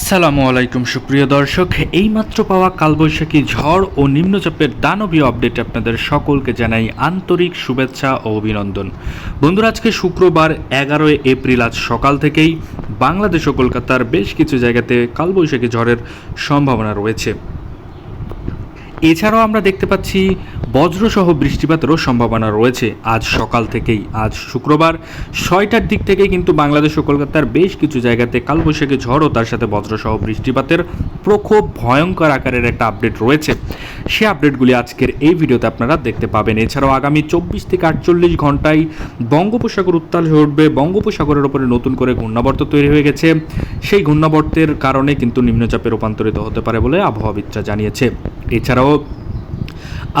আসসালামু আলাইকুম, সুপ্রিয় দর্শক। এইমাত্র পাওয়া কালবৈশাখী ঝড় ও নিম্নচাপের দানবীয় আপডেট আপনাদের সকলকে জানাই আন্তরিক শুভেচ্ছা ও অভিনন্দন। বন্ধুরা, আজকে শুক্রবার এগারোই এপ্রিল, আজ সকাল থেকেই বাংলাদেশ ও কলকাতার বেশ কিছু জায়গাতে কালবৈশাখী ঝড়ের সম্ভাবনা রয়েছে। এছাড়াও আমরা দেখতে পাচ্ছি বজ্রসহ বৃষ্টিপাতেরও সম্ভাবনা রয়েছে। আজ সকাল থেকেই, আজ শুক্রবার ছয়টার দিক থেকে কিন্তু বাংলাদেশ ও কলকাতার বেশ কিছু জায়গাতে কালবৈশাখী ঝড় ও তার সাথে বজ্রসহ বৃষ্টিপাতের প্রখোপ ভয়ঙ্কর আকারের একটা আপডেট রয়েছে। সে আপডেটগুলি আজকের এই ভিডিওতে আপনারা দেখতে পাবেন। এছাড়াও আগামী চব্বিশ থেকে আটচল্লিশ ঘন্টায় বঙ্গোপসাগর উত্তাল হয়ে উঠবে। বঙ্গোপসাগরের ওপরে নতুন করে ঘূর্ণাবর্ত তৈরি হয়ে গেছে। সেই ঘূর্ণাবর্তের কারণে কিন্তু নিম্নচাপে রূপান্তরিত হতে পারে বলে আবহাওয়াবিদরা জানিয়েছে। এছাড়াও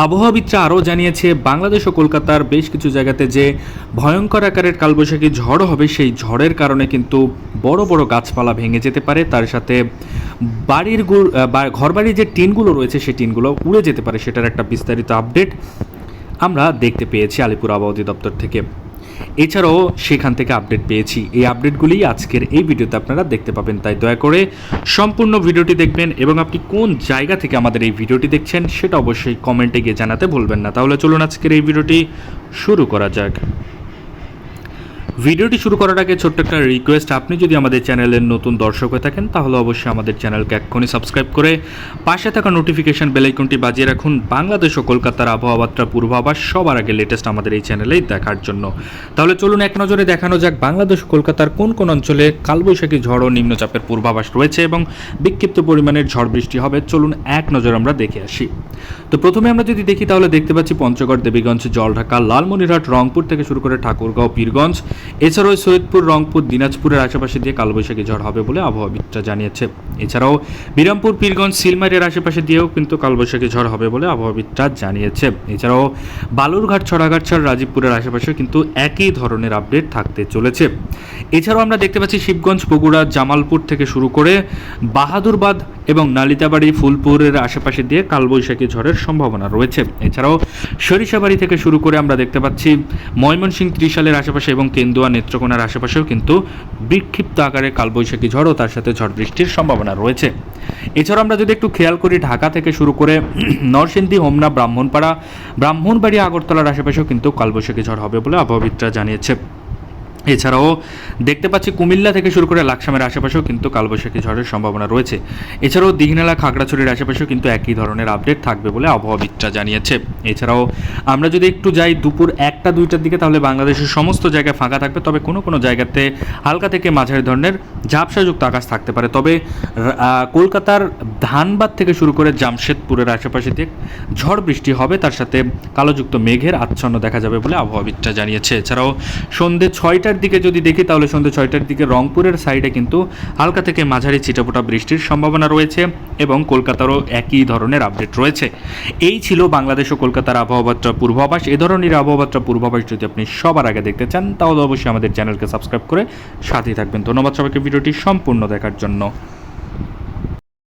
আবহাওয়াবিদরা আরও জানিয়েছে, বাংলাদেশ ও কলকাতার বেশ কিছু জায়গাতে যে ভয়ঙ্কর আকারের কালবৈশাখী ঝড় হবে, সেই ঝড়ের কারণে কিন্তু বড় বড় গাছপালা ভেঙে যেতে পারে। তার সাথে বাড়ির ঘরবাড়ির যে টিনগুলো রয়েছে, সেই টিনগুলো উড়ে যেতে পারে, সেটার একটা বিস্তারিত আপডেট আমরা দেখতে পেয়েছি আলিপুর আবহাওয়া অধিদপ্তর থেকে। এছাড়াও সেখান থেকে আপডেট পেয়েছি। এই আপডেটগুলি আজকের এই ভিডিওতে আপনারা দেখতে পাবেন। তাই দয়া করে সম্পূর্ণ ভিডিওটি দেখবেন এবং আপনি কোন জায়গা থেকে আমাদের এই ভিডিওটি দেখছেন সেটা অবশ্যই কমেন্টে গিয়ে জানাতে ভুলবেন না। তাহলে চলুন আজকের এই ভিডিওটি শুরু করা যাক। ভিডিওটি শুরু করার আগে ছোট্ট একটা রিকোয়েস্ট আপনি যদি আমাদের চ্যানেলের নতুন দর্শক হয়ে থাকেন, তাহলে অবশ্যই আমাদের চ্যানেলকে এক্ষুনি সাবস্ক্রাইব করে পাশে থাকা নোটিফিকেশন বেলাইকনটি বাজিয়ে রাখুন। বাংলাদেশ ও কলকাতার আবহাওয়াবার্তা পূর্বাভাস সবার আগে লেটেস্ট আমাদের এই চ্যানেলেই দেখার জন্য। তাহলে চলুন এক নজরে দেখানো যাক, বাংলাদেশ ও কলকাতার কোন কোন অঞ্চলে কালবৈশাখী ঝড় ও নিম্নচাপের পূর্বাভাস রয়েছে এবং বিক্ষিপ্ত পরিমাণের ঝড় বৃষ্টি হবে। চলুন এক নজর আমরা দেখে আসি। তো প্রথমে আমরা যদি দেখি, তাহলে দেখতে পাচ্ছি পঞ্চগড়, দেবীগঞ্জ, জলঢাকা, লালমনিরহাট, রংপুর থেকে শুরু করে ঠাকুরগাঁও, পীরগঞ্জ এছাড়াও সৈয়দপুর, রংপুর, দিনাজপুরের আশেপাশে দিয়ে কালবৈশাখী ঝড় হবে বলে আবহাওয়াবিদরা জানিয়েছে। এছাড়াও বিরামপুর, পীরগঞ্জ, সিলমারির আশেপাশে দিয়েও কিন্তু কালবৈশাখী ঝড় হবে বলে আবহাওয়াবিদরা জানিয়েছে। এছাড়াও বালুরঘাট ছড়াঘাটছাড় রাজীবপুরের আশেপাশে কিন্তু একই ধরনের আপডেট থাকতে চলেছে। এছাড়াও আমরা দেখতে পাচ্ছি শিবগঞ্জ, বগুড়া, জামালপুর থেকে শুরু করে বাহাদুরবাদ এবং নালিতাবাড়ি, ফুলপুরের আশেপাশে দিয়ে কালবৈশাখী ঝড়ের সম্ভাবনা রয়েছে। এছাড়াও সরিষাবাড়ি থেকে শুরু করে আমরা দেখতে পাচ্ছি ময়মনসিংহ ত্রিশালের আশেপাশে এবং কেন্দুয়া নেত্রকোনার আশেপাশেও কিন্তু বিক্ষিপ্ত আকারে কালবৈশাখী ঝড় ও তার সাথে ঝড় বৃষ্টির সম্ভাবনা রয়েছে। এছাড়াও আমরা যদি একটু খেয়াল করি ঢাকা থেকে শুরু করে নরসিংদী, হোমনা, ব্রাহ্মণপাড়া ব্রাহ্মণবাড়ি আগরতলার আশেপাশেও কিন্তু কালবৈশাখী ঝড় হবে বলে আবহাওয়াবিদরা জানিয়েছে। এছাড়াও দেখতে পাচ্ছি কুমিল্লা থেকে শুরু করে লাকসামের আশেপাশেও কিন্তু কালবৈশাখী ঝড়ের সম্ভাবনা রয়েছে। এছাড়াও দিঘনালা, খাগড়াছড়ির আশেপাশেও কিন্তু একই ধরনের আপডেট থাকবে বলে আবহাওয়াবিদরা জানিয়েছে। এছাড়াও আমরা যদি একটু যাই দুপুর একটা, দুইটার দিকে, তাহলে বাংলাদেশের সমস্ত জায়গায় ফাঁকা থাকবে, তবে কোনো কোনো জায়গাতে হালকা থেকে মাঝারি ধরনের ঝাপসাযুক্ত আকাশ থাকতে পারে। তবে কলকাতার ধানবাদ থেকে শুরু করে জামশেদপুরের আশেপাশে দিয়ে ঝড় বৃষ্টি হবে, তার সাথে কালোযুক্ত মেঘের আচ্ছন্ন দেখা যাবে বলে আবহাওয়াবিদরা জানিয়েছে। এছাড়াও সন্ধে ছয়টার দিকে যদি দেখি, তাহলে সন্ধ্যা ছয়টার দিকে রংপুরের সাইডে কিন্তু হালকা থেকে মাঝারি ছিটাপোটা বৃষ্টির সম্ভাবনা রয়েছে এবং কলকাতারও একই ধরনের আপডেট রয়েছে। এই ছিল বাংলাদেশ ও কলকাতার আবহাওয়াবার্তা পূর্বাভাস। এ ধরনের আবহাওয়াবার্তা পূর্বাভাস যদি আপনি সবার আগে দেখতে চান, তাহলে অবশ্যই আমাদের চ্যানেলকে সাবস্ক্রাইব করে সাথেই থাকবেন। ধন্যবাদ সবাইকে ভিডিওটি সম্পূর্ণ দেখার জন্য।